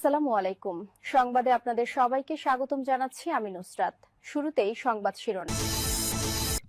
আসসালামু আলাইকুম। সংবাদে আপনাদের সবাইকে স্বাগতম জানাচ্ছি আমি নুসরাত। শুরুতেই সংবাদ শিরোনাম।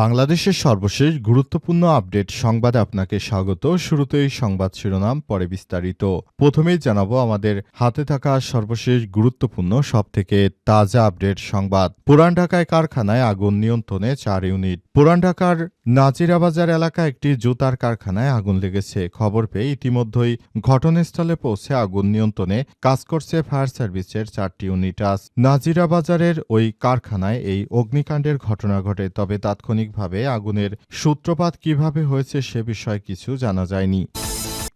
বাংলাদেশের সর্বশেষ গুরুত্বপূর্ণ আপডেট সংবাদে আপনাকে স্বাগত। শুরুতেই সংবাদ শিরোনাম, পরে বিস্তারিত। প্রথমেই জানাব আমাদের হাতে থাকা সর্বশেষ গুরুত্বপূর্ণ, সবথেকে তাজা আপডেট সংবাদ। পুরান ঢাকায় কারখানায় আগুন নিয়ন্ত্রণে চার ইউনিট। পুরান ঢাকার নাজিরাবাজার এলাকা একটি জুতার কারখানায় আগুন লেগেছে। খবর পেয়ে ইতিমধ্যেই ঘটনাস্থলে পৌঁছে আগুন নিয়ন্ত্রণে কাজ করছে ফায়ার সার্ভিসের চারটি ইউনিট। আজ নাজিরাবাজারের ওই কারখানায় এই অগ্নিকাণ্ডের ঘটনা ঘটে, তবে তাৎক্ষণিকভাবে আগুনের সূত্রপাত কীভাবে হয়েছে সে বিষয়ে কিছু জানা যায়নি।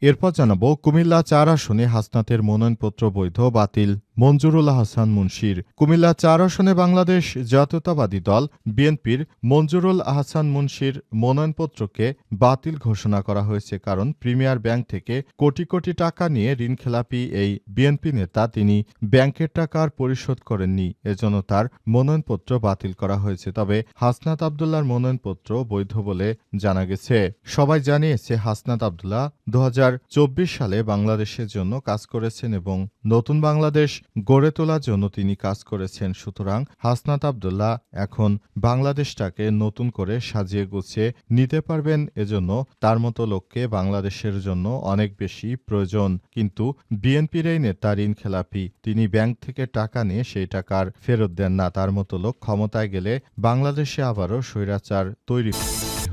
এরপর জানাব, কুমিল্লা চার আসনে হাসনাতের মনোনয়নপত্র বৈধ, বাতিল। মঞ্জুরুল হাসান মুন্সির কুমিল্লা চার আসনে বাংলাদেশ জাতীয়তাবাদী দল, বিএনপির মঞ্জুরুল আহসান মুন্সির মনোনয়নপত্রকে বাতিল ঘোষণা করা হয়েছে কারণ প্রিমিয়ার ব্যাংক থেকে কোটি কোটি টাকা নিয়ে ঋণখেলাপি এই বিএনপি নেতা তিনি ব্যাংকের টাকা আর পরিশোধ করেননি। এজন্য তার মনোনয়নপত্র বাতিল করা হয়েছে। তবে হাসনাত আবদুল্লার মনোনয়নপত্র বৈধ বলে জানা গেছে। সবাই জানিয়েছে, হাসনাত আবদুল্লাহ দু হাজার চব্বিশ সালে বাংলাদেশের জন্য কাজ করেছেন এবং নতুন বাংলাদেশ গড়ে তোলার জন্য তিনি কাজ করেছেন। সুতরাং হাসনাত আবদুল্লাহ এখন বাংলাদেশটাকে নতুন করে সাজিয়ে গুছিয়ে নিতে পারবেন এজন্য তার মতো লোককে বাংলাদেশের জন্য অনেক বেশি প্রয়োজন। কিন্তু বিএনপির এই নেতা ঋণ খেলাপি তিনি ব্যাংক থেকে টাকা নিয়ে সেই টাকার ফেরত দেন না। তার মতো লোক ক্ষমতায় গেলে বাংলাদেশে আবারও স্বৈরাচার তৈরি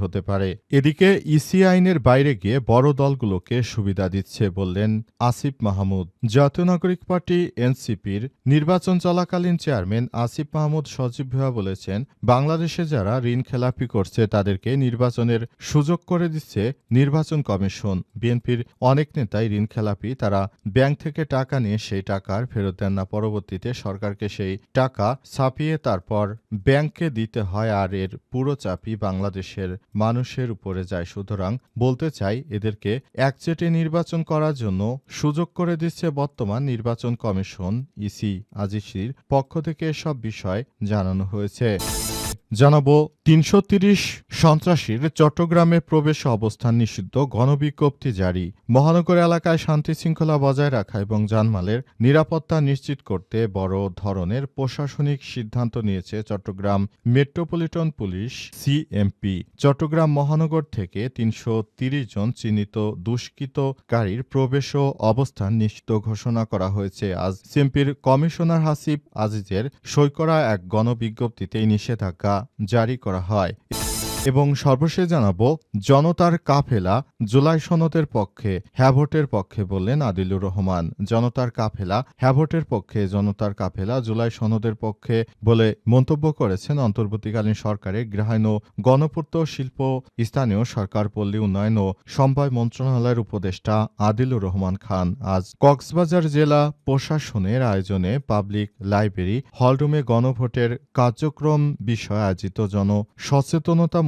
হতে পারে। এদিকে ইসি আইনের বাইরে গিয়ে বড় দলগুলোকে সুবিধা দিচ্ছে বললেন আসিফ মাহমুদ। জাতীয় নাগরিক পার্টি এনসিপির নির্বাচন চলাকালীন চেয়ারম্যান আসিফ মাহমুদ সজীব ভুয়া বলেছেন, বাংলাদেশে যারা ঋণ খেলাপি করছে তাদেরকে নির্বাচনের সুযোগ করে দিচ্ছে নির্বাচন কমিশন। বিএনপির অনেক নেতাই ঋণ খেলাপি তারা ব্যাংক থেকে টাকা নিয়ে সেই টাকার ফেরত দেন না। পরবর্তীতে সরকারকে সেই টাকা ছাপিয়ে তারপর ব্যাংককে দিতে হয় আর এর পুরো চাপই বাংলাদেশের মানুষের উপরে যায়। সুতরাং বলতে চাই, এদেরকে একচেটে নির্বাচন করার জন্য সুযোগ করে দিচ্ছে বর্তমান নির্বাচন কমিশন, ইসি, আজিসির পক্ষ থেকে সব বিষয় জানানো হয়েছে। জানাব, তিনশো তিরিশ সন্ত্রাসীর চট্টগ্রামে প্রবেশ অবস্থান নিষিদ্ধ, গণবিজ্ঞপ্তি জারি। মহানগর এলাকায় শান্তি শৃঙ্খলা বজায় রাখা এবং জানমালের নিরাপত্তা নিশ্চিত করতে বড় ধরনের প্রশাসনিক সিদ্ধান্ত নিয়েছে Chattogram metropolitan police CMP. Chattogram মহানগর থেকে তিনশো তিরিশ জন চিহ্নিত দুষ্কৃতকারীর প্রবেশ ও অবস্থান নিশ্চিত ঘোষণা করা হয়েছে। আজ সিএমপির কমিশনার হাসিব আজিজের সই করা এক গণবিজ্ঞপ্তিতে নিষেধাজ্ঞা। জারি করা হয়। এবং সর্বশেষ জানাব, জনতার কাফেলা জুলাই সনদের পক্ষে হ্যাভোটের পক্ষে বললেন আদিলুর রহমান। জনতার কাফেলা হ্যাভোটের পক্ষে, জনতার কাফেলা জুলাই সনদের পক্ষে বলে মন্তব্য করেছেন অন্তর্বর্তীকালীন সরকারের গৃহায়ণ ও গণপূর্ত শিল্প, স্থানীয় সরকার পল্লী উন্নয়ন ও সমবায় মন্ত্রণালয়ের উপদেষ্টা আদিলুর রহমান খান। আজ কক্সবাজার জেলা প্রশাসনের আয়োজনে পাবলিক লাইব্রেরি হলরুমে গণভোটের কার্যক্রম বিষয়ে আয়োজিত জন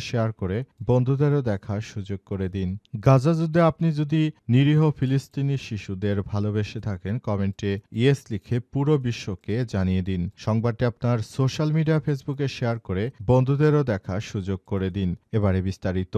শেয়ার করে বন্ধুদেরও দেখার সুযোগ করে দিন। গাজা যুদ্ধে আপনি যদি নিরীহ ফিলিস্তিনি শিশুদের ভালোবেসে থাকেন, কমেন্টে ইয়েস লিখে পুরো বিশ্বকে জানিয়ে দিন। সংবাদটি আপনার সোশ্যাল মিডিয়া ফেসবুকে শেয়ার করে বন্ধুদেরও দেখার সুযোগ করে দিন। এবারে বিস্তারিত।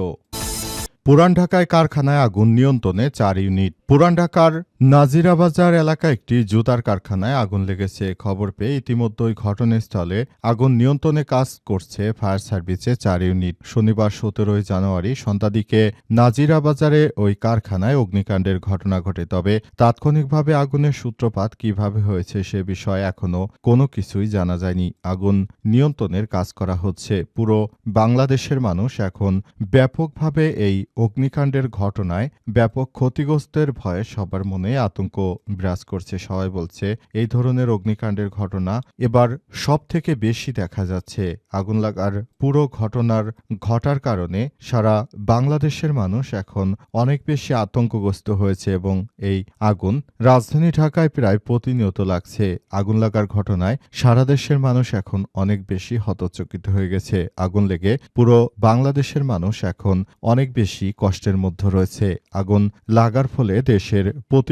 পুরান ঢাকায় কারখানায় আগুন নিয়ন্ত্রণে চার ইউনিট। পুরান ঢাকার নাজিরাবাজার এলাকায় একটি জুতার কারখানায় আগুন লেগেছে। খবর পেয়ে ইতিমধ্যেই ঘটনাস্থলে আগুন নিয়ন্ত্রণে কাজ করছে ফায়ার সার্ভিসে চার ইউনিট। শনিবার সতেরোই জানুয়ারি সন্ধ্যাদিকে নাজিরাবাজারে ওই কারখানায় অগ্নিকাণ্ডের ঘটনা ঘটে। তবে তাৎক্ষণিকভাবে আগুনের সূত্রপাত কীভাবে হয়েছে সে বিষয়ে এখনও কোনো কিছুই জানা যায়নি। আগুন নিয়ন্ত্রণের কাজ করা হচ্ছে। পুরো বাংলাদেশের মানুষ এখন ব্যাপকভাবে এই অগ্নিকাণ্ডের ঘটনায় ব্যাপক ক্ষতিগ্রস্তের ভয়ে সবার মনে আতঙ্ক বিরাজ করছে, সবাই বলছে, এই ধরনের অগ্নিকাণ্ডের ঘটনা এবার সব থেকে বেশি দেখা যাচ্ছে। আগুন লাগার পুরো ঘটনার ঘটার কারণে সারা বাংলাদেশের মানুষ এখন অনেক বেশি আতঙ্কগ্রস্ত হয়েছে এবং এই আগুন রাজধানী ঢাকায় প্রায় প্রতিনিয়ত লাগছে। আগুন লাগার ঘটনায় সারা দেশের মানুষ এখন অনেক বেশি হতচকিত হয়ে গেছে। আগুন লেগে পুরো বাংলাদেশের মানুষ এখন অনেক বেশি কষ্টের মধ্যে রয়েছে। আগুন লাগার ফলে দেশের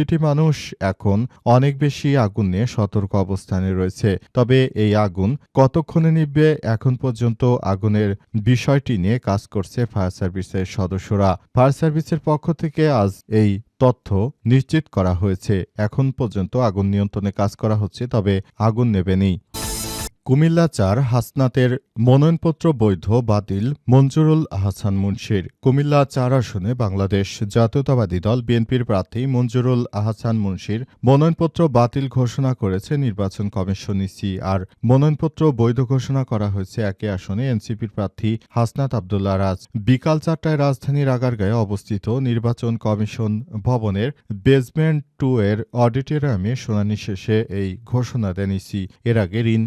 প্রতিটি মানুষ এখন অনেক বেশি আগুন নিয়ে সতর্ক অবস্থানে রয়েছে। তবে এই আগুন কতক্ষণে নিবে এখন পর্যন্ত আগুনের বিষয়টি নিয়ে কাজ করছে ফায়ার সার্ভিসের সদস্যরা। ফায়ার সার্ভিসের পক্ষ থেকে আজ এই তথ্য নিশ্চিত করা হয়েছে। এখন পর্যন্ত আগুন নিয়ন্ত্রণে কাজ করা হচ্ছে, তবে আগুন নেবেনি কুমিল্লা চার হাসনাতের মনোনয়নপত্র বৈধ বাতিল মঞ্জুরুল আহসান মুন্সির। কুমিল্লা চার আসনে বাংলাদেশ জাতীয়তাবাদী দল বিএনপির প্রার্থী মঞ্জুরুল আহসান মুন্সির মনোনয়নপত্র বাতিল ঘোষণা করেছে নির্বাচন কমিশন ইসি। আর মনোনয়নপত্র বৈধ ঘোষণা করা হয়েছে একই আসনে এনসিপির প্রার্থী হাসনাত আবদুল্লাহ রাজ। বিকাল চারটায় রাজধানীর আগারগাঁয়ে অবস্থিত নির্বাচন কমিশন ভবনের বেসমেন্ট টু এর অডিটোরিয়ামে শুনানি শেষে এই ঘোষণা দেন ইসি। এর আগে ঋণ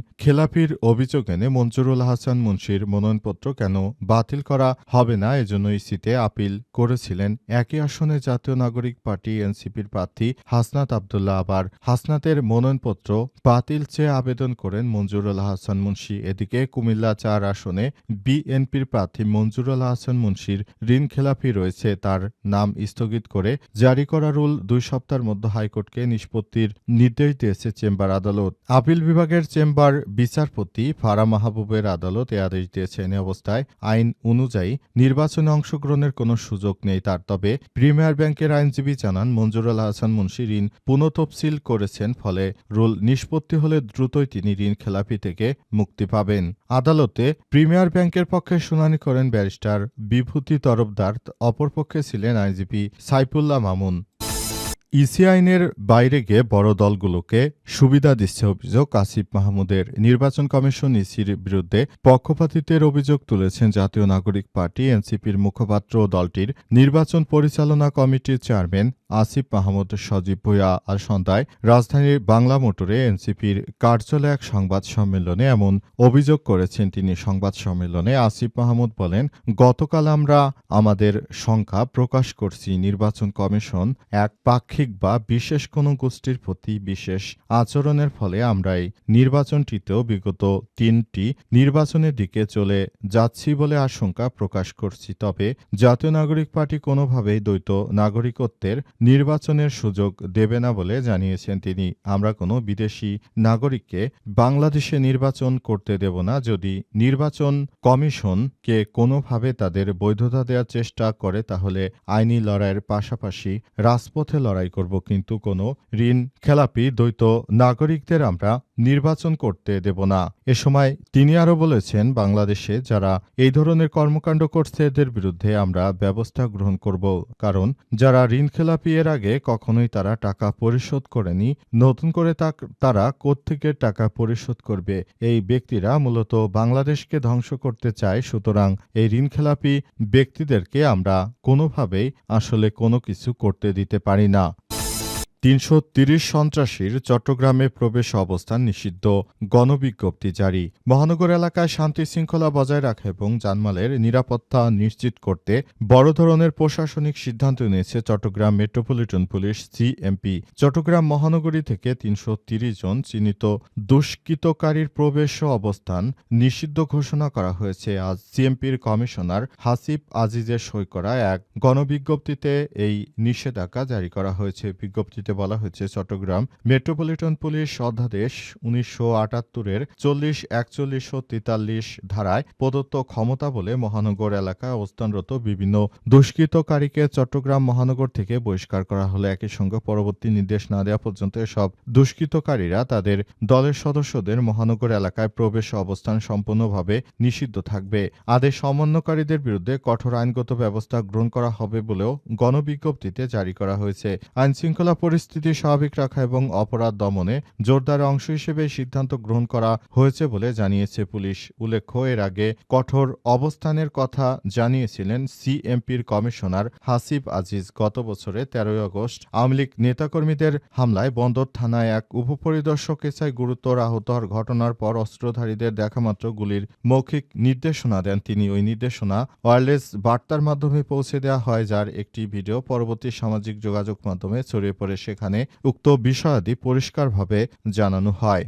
খেলাপির অভিযোগ এনে মঞ্জুরুল হাসান মুন্সির মনোনয়নপত্র কেন বাতিল করা হবে না এজন্য ইসিতে আপিল করেছিলেন একই আসনে জাতীয় নাগরিক পার্টি এনসিপির প্রার্থী হাসনাত আবদুল্লাহ আবার। হাসনাতের মনোনয়নপত্র বাতিল চেয়ে আবেদন করেন মঞ্জুরুল হাসান মুন্সি। এদিকে কুমিল্লা চার আসনে বিএনপির প্রার্থী মঞ্জুরুল হাসান মুন্সির ঋণ খেলাপি রয়েছে। তার নাম স্থগিত করে জারি করা রুল দুই সপ্তাহের মধ্যে হাইকোর্টকে নিষ্পত্তির নির্দেশ দিয়েছে চেম্বার আদালত। আপিল বিভাগের চেম্বার বিচারপতি ফারা মাহবুবের আদালত এ আদেশ দিয়েছেন অবস্থায় আইন অনুযায়ী নির্বাচনে অংশগ্রহণের কোনো সুযোগ নেই তার। তবে প্রিমিয়ার ব্যাংকের আইনজীবী জানান মঞ্জুরুল হাসান মুন্সি ঋণ পুনঃতফসিল করেছেন, ফলে রুল নিষ্পত্তি হলে দ্রুতই তিনি ঋণ খেলাপি থেকে মুক্তি পাবেন। আদালতে প্রিমিয়ার ব্যাংকের পক্ষে শুনানি করেন ব্যারিস্টার বিভূতি তরফদার, অপরপক্ষে ছিলেন আইনজীবী সাইফুল্লাহ মামুন। ইসি আইনের বাইরে গিয়ে বড় দলগুলোকে সুবিধা দিচ্ছে অভিযোগ আসিফ মাহমুদের। নির্বাচন কমিশন ইসির বিরুদ্ধে পক্ষপাতিত্বের অভিযোগ তুলেছেন জাতীয় নাগরিক পার্টি, এনসিপির মুখপাত্র দলটির নির্বাচন পরিচালনা কমিটির চেয়ারম্যান আসিফ মাহমুদ সজীব ভুয়া আর সন্ধ্যায় রাজধানীর বাংলা মোটরে এনসিপির কার্যালয়ে এক সংবাদ সম্মেলনে এমন অভিযোগ করেছেন তিনি। সংবাদ সম্মেলনে আসিফ মাহমুদ বলেন, গতকাল আমরা আমাদের সংখ্যা প্রকাশ করছি। নির্বাচন কমিশন এক পাক্ষিক বা বিশেষ কোনো গোষ্ঠীর প্রতি বিশেষ আচরণের ফলে আমরা এই নির্বাচনটিতেও বিগত তিনটি নির্বাচনের দিকে চলে যাচ্ছি বলে আশঙ্কা প্রকাশ করছি। তবে জাতীয় নাগরিক পার্টি কোনোভাবেই দ্বৈত নাগরিকত্বের নির্বাচনের সুযোগ দেবে না বলে জানিয়েছেন তিনি। আমরা কোনো বিদেশি নাগরিককে বাংলাদেশে নির্বাচন করতে দেব না। যদি নির্বাচন কমিশনকে কোনোভাবে তাদের বৈধতা দেওয়ার চেষ্টা করে, তাহলে আইনি লড়াইয়ের পাশাপাশি রাজপথে লড়াই করব কিন্তু কোনো ঋণ খেলাপি দ্বৈত নাগরিকদের আমরা নির্বাচন করতে দেব না। এ সময় তিনি আরও বলেছেন, বাংলাদেশে যারা এই ধরনের কর্মকাণ্ড করছে, এদের বিরুদ্ধে আমরা ব্যবস্থা গ্রহণ করব। কারণ যারা ঋণ খেলাপি এর আগে কখনোই তারা টাকা পরিশোধ করেনি, নতুন করে তারা কোত্থেকে টাকা পরিশোধ করবে? এই ব্যক্তিরা মূলত বাংলাদেশকে ধ্বংস করতে চায়, সুতরাং এই ঋণ খেলাপি ব্যক্তিদেরকে আমরা কোনোভাবেই আসলে কোনো কিছু করতে দিতে পারি না। তিনশো তিরিশ সন্ত্রাসীর চট্টগ্রামে প্রবেশ অবস্থান নিষিদ্ধ। গণবিজ্ঞপ্তি জারি। মহানগর এলাকায় শান্তি শৃঙ্খলা বজায় রাখা এবং জানমালের নিরাপত্তা নিশ্চিত করতে বড় ধরনের প্রশাসনিক সিদ্ধান্ত নিয়েছে Chattogram metropolitan police CMP. Chattogram মহানগরী থেকে তিনশো তিরিশ জন চিহ্নিত দুষ্কৃতকারীর প্রবেশ অবস্থান নিষিদ্ধ ঘোষণা করা হয়েছে। আজ সিএমপির কমিশনার হাসিব আজিজের সই করা এক গণবিজ্ঞপ্তিতে এই নিষেধাজ্ঞা জারি করা হয়েছে। বিজ্ঞপ্তিতে বলা হয়েছে, চট্টগ্রাম মেট্রোপলিটন পুলিশ অধ্যাদেশ উনিশশো আটাত্তরের চল্লিশ, একচল্লিশ ও তেতাল্লিশ ধারায় প্রদত্ত ক্ষমতা বলে মহানগর এলাকায় অবস্থানরত বিভিন্ন দুষ্কৃতকারীকে চট্টগ্রাম মহানগর থেকে বহিষ্কার করা হলে একই সঙ্গে পরবর্তী নির্দেশ না দেওয়া পর্যন্ত সব দুষ্কৃতকারীরা তাদের দলের সদস্যদের মহানগর এলাকায় প্রবেশ অবস্থান সম্পূর্ণভাবে নিষিদ্ধ থাকবে। আদেশ সমন্বয়কারীদের বিরুদ্ধে কঠোর আইনগত ব্যবস্থা গ্রহণ করা হবে বলেও গণবিজ্ঞপ্তিতে জারি করা হয়েছে। আইনশৃঙ্খলা পরিস্থিতি পরিস্থিতি স্বাভাবিক রাখা এবং অপরাধ দমনে জোরদার অংশ হিসেবে সিদ্ধান্ত গ্রহণ করা হয়েছে বলে জানিয়েছে পুলিশ। উল্লেখ্য, এর আগে কঠোর অবস্থানের কথা জানিয়েছিলেন সিএমপির কমিশনার হাসিব আজিজ। গত বছরে তেরোই আগস্ট আওয়ামী লীগ নেতাকর্মীদের হামলায় বন্দর থানায় এক উপপরিদর্শক এসআই গুরুতর আহত হওয়ার ঘটনার পর অস্ত্রধারীদের দেখামাত্র গুলির মৌখিক নির্দেশনা দেন তিনি। ওই নির্দেশনা ওয়্যারলেস বার্তার মাধ্যমে পৌঁছে দেওয়া হয়, যার একটি ভিডিও পরবর্তী সামাজিক যোগাযোগ মাধ্যমে ছড়িয়ে পড়ে। সেখানে উক্ত বিষয়াদি পরিষ্কারভাবে জানানো হয়।